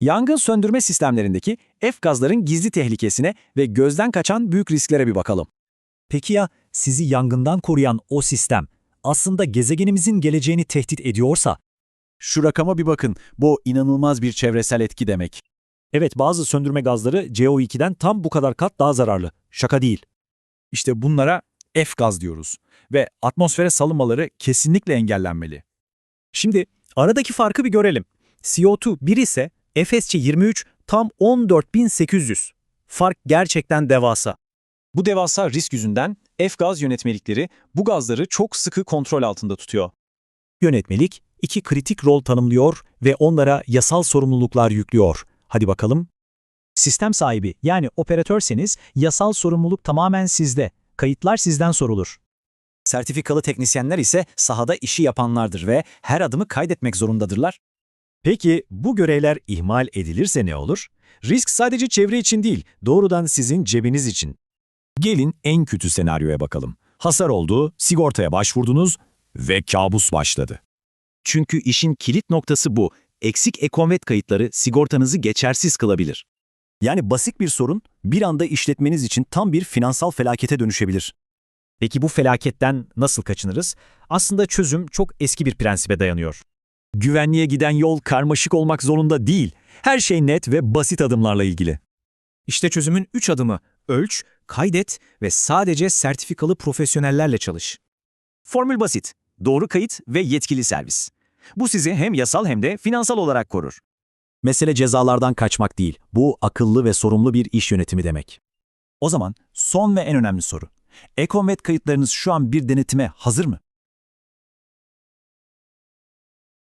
Yangın söndürme sistemlerindeki F gazların gizli tehlikesine ve gözden kaçan büyük risklere bir bakalım. Peki ya sizi yangından koruyan o sistem aslında gezegenimizin geleceğini tehdit ediyorsa? Şu rakama bir bakın. Bu inanılmaz bir çevresel etki demek. Evet bazı söndürme gazları CO2'den tam bu kadar kat daha zararlı. Şaka değil. İşte bunlara F gaz diyoruz ve atmosfere salınmaları kesinlikle engellenmeli. Şimdi aradaki farkı bir görelim. CO2 1 ise FSC 23 tam 14.800. Fark gerçekten devasa. Bu devasa risk yüzünden F gaz yönetmelikleri bu gazları çok sıkı kontrol altında tutuyor. Yönetmelik iki kritik rol tanımlıyor ve onlara yasal sorumluluklar yüklüyor. Hadi bakalım. Sistem sahibi yani operatörseniz yasal sorumluluk tamamen sizde. Kayıtlar sizden sorulur. Sertifikalı teknisyenler ise sahada işi yapanlardır ve her adımı kaydetmek zorundadırlar. Peki bu görevler ihmal edilirse ne olur? Risk sadece çevre için değil, doğrudan sizin cebiniz için. Gelin en kötü senaryoya bakalım. Hasar oldu, sigortaya başvurdunuz ve kabus başladı. Çünkü işin kilit noktası bu. Eksik ekonvet kayıtları sigortanızı geçersiz kılabilir. Yani basit bir sorun bir anda işletmeniz için tam bir finansal felakete dönüşebilir. Peki bu felaketten nasıl kaçınırız? Aslında çözüm çok eski bir prensibe dayanıyor. Güvenliğe giden yol karmaşık olmak zorunda değil. Her şey net ve basit adımlarla ilgili. İşte çözümün 3 adımı. Ölç, kaydet ve sadece sertifikalı profesyonellerle çalış. Formül basit. Doğru kayıt ve yetkili servis. Bu sizi hem yasal hem de finansal olarak korur. Mesele cezalardan kaçmak değil, bu akıllı ve sorumlu bir iş yönetimi demek. O zaman son ve en önemli soru. Ekonvet kayıtlarınız şu an bir denetime hazır mı?